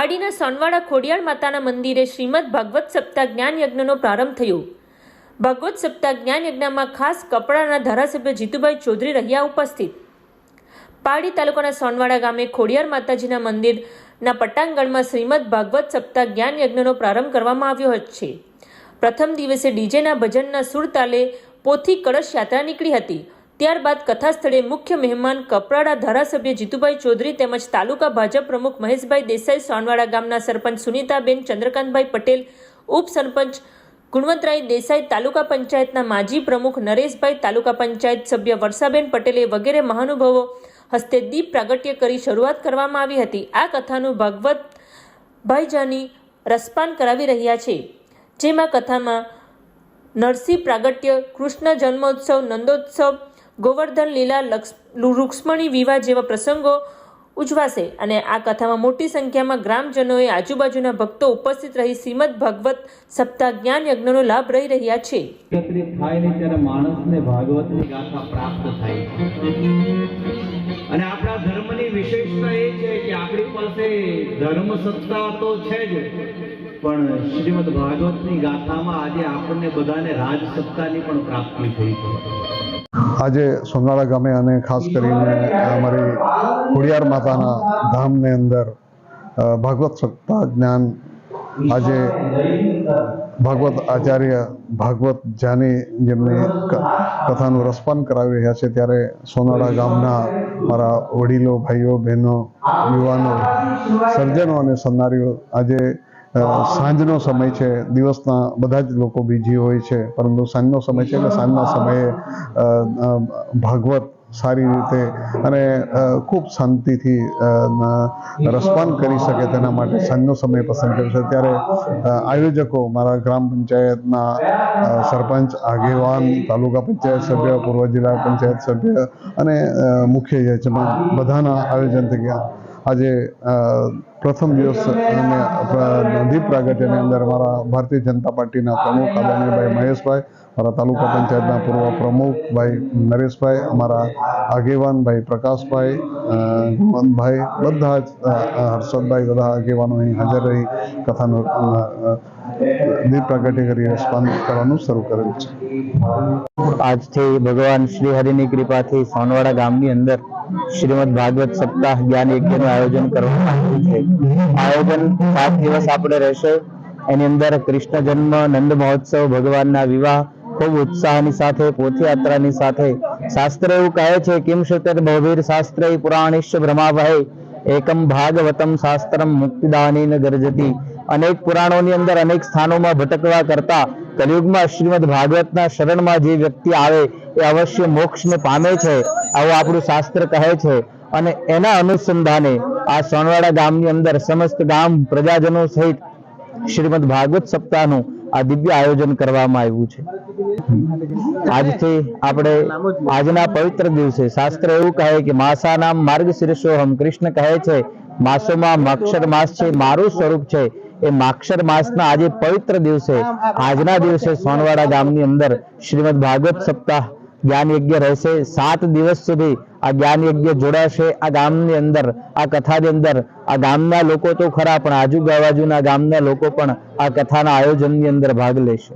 પાડીના સોનવાડા ખોડિયાળ માતાના મંદિરે શ્રીમદ ભાગવત સપ્તાહ જ્ઞાન યજ્ઞનો પ્રારંભ થયો. ભાગવત સપ્તાહ જ્ઞાન યજ્ઞમાં ખાસ કપડાના ધારાસભ્ય જીતુભાઈ ચૌધરી રહ્યા ઉપસ્થિત. પારડી તાલુકાના સોનવાડા ગામે ખોડિયાર માતાજીના મંદિરના પટ્ટાંગણમાં શ્રીમદ ભાગવત સપ્તાહ જ્ઞાન યજ્ઞનો પ્રારંભ કરવામાં આવ્યો છે. પ્રથમ દિવસે ડીજેના ભજનના સુર તાલે પોથી કળશ યાત્રા નીકળી હતી. ત્યારબાદ કથા સ્થળે મુખ્ય મહેમાન કપરાડા ધારાસભ્ય જીતુભાઈ ચૌધરી તેમજ તાલુકા ભાજપ પ્રમુખ મહેશભાઈ દેસાઈ સોનવાડા ગામના સરપંચ સુનીતાબેન, ચંદ્રકાંતભાઈ પટેલ, ઉપસરપંચ ગુણવંતરાય દેસાઈ તાલુકા પંચાયતના માજી પ્રમુખ નરેશભાઈ, તાલુકા પંચાયત સભ્ય વર્ષાબેન પટેલે વગેરે મહાનુભાવો હસ્તે દીપ પ્રાગટ્ય કરી શરૂઆત કરવામાં આવી હતી. આ કથાનું ભાગવત ભાઈજાની રસપાન કરાવી રહ્યા છે. જેમાં કથામાં નરસિંહ પ્રાગટ્ય, કૃષ્ણ જન્મોત્સવ, નંદોત્સવ ગોવર્ધન લીલા રૂક્ષ્મણી વિવાહ જેવા પ્રસંગો ઉજવાશે અને આ કથામાં મોટી સંખ્યામાં ગ્રામજનોએ આજુબાજુના ભક્તો ઉપસ્થિત રહી શ્રીમદ ભાગવત સપ્તાહ જ્ઞાન યજ્ઞનો લાભ રહી રહ્યા છે. અને આપણા ધર્મની વિશેષતા એ છે કે આપણી પાસે ધર્મ સત્તા તો છે જ, પણ શ્રીમદ ભાગવતની ગાથામાં આજે આપણને બધાને રાજ પણ પ્રાપ્તિ થઈ છે. આજે સોનાળા ગામે અને ખાસ કરીને અમારી ખોડિયાર માતાના ધામની અંદર ભાગવત સત્તા જ્ઞાન આજે ભાગવત આચાર્ય ભાગવત જાની જેમની કથાનું રસપાન કરાવી રહ્યા છે ત્યારે સોનાળા ગામના મારા વડીલો, ભાઈઓ, બહેનો, યુવાનો સર્જનો અને સન્નારીઓ આજે સાંજનો સમય છે, દિવસના બધા જ લોકો બીજી હોય છે, પરંતુ સાંજનો સમય છે એટલે સાંજના સમયે ભાગવત સારી રીતે અને ખૂબ શાંતિથી રસપાન કરી શકે તેના માટે સાંજનો સમય પસંદ કર્યો છે. ત્યારે આયોજકો મારા ગ્રામ પંચાયતના સરપંચ, આગેવાન, તાલુકા પંચાયત સભ્ય, પૂર્વ જિલ્લા પંચાયત સભ્ય અને મુખ્ય યજમાન બધાના આયોજન થઈ ગયા. આજે પ્રથમ દિવસ અને દીપ પ્રાગટ્યની અંદર મારા ભારતીય જનતા પાર્ટીના પ્રમુખ આદરણીયભાઈ મહેશભાઈ મારા તાલુકા પંચાયતના પૂર્વ પ્રમુખ ભાઈ નરેશભાઈ, અમારા આગેવાન ભાઈ પ્રકાશભાઈ ગુણવંતભાઈ, બધા જ હર્ષદભાઈ બધા આગેવાનો અહીં હાજર રહી કથાનું દીપ પ્રાગટ્ય કરી સ્પંદ કરવાનું શરૂ કરેલ છે. આજથી ભગવાન શ્રી હરિની કૃપાથી સોનવાડા ગામની અંદર શ્રીમદ ભાગવત સપ્તાહ જ્ઞાન યજ્ઞનું આયોજન કરવામાં આવ્યું છે. આયોજન સાત દિવસ આપણે રહેશે. એની અંદર કૃષ્ણ જન્મ, નંદ મહોત્સવ, ભગવાનના વિવાહ, ખૂબ ઉત્સાહની સાથે, પોથયાત્રાની સાથે. શાસ્ત્ર એવું કહે છે, કિમ શ્રુતર બહુવીર શાસ્ત્રે પુરાણિશ ભ્રમાવહે એકમ ભાગવતમ શાસ્ત્રમ મુક્તિદાની ગરજતી. અનેક પુરાણોની અંદર અનેક સ્થાનોમાં ભટકવા કરતા કલયુગમાં શ્રીમદ ભાગવતના શરણમાં જે વ્યક્તિ આવે એ અવશ્ય મોક્ષને પામે છે, આવું આપણું શાસ્ત્ર કહે છે. અને એના અનુસંધાને આ સોનવાડા ગામની અંદર સમસ્ત ગામ પ્રજાજનો સહિત શ્રીમદ ભાગવત સપ્તાહનું આ દિવ્ય આયોજન કરવામાં આવ્યું છે. આજથી આપણે આજના પવિત્ર દિવસે શાસ્ત્ર એવું કહે કે માસાનામ માર્ગ હમ કૃષ્ણ કહે છે, માસોમાં માક્ષર માસ છે, મારું સ્વરૂપ છે. એ માક્ષર માસના આજે પવિત્ર દિવસે, આજના દિવસે સોનવાડા ગામની અંદર શ્રીમદ ભાગવત સપ્તાહ જ્ઞાન યજ્ઞ રહેશે. સાત દિવસ સુધી આ જ્ઞાન યજ્ઞ જોડાશે આ ગામની અંદર, આ કથાની અંદર. આ ગામના લોકો તો ખરા, પણ આજુબાજુના ગામના લોકો પણ આ કથાના આયોજનની અંદર ભાગ લેશે.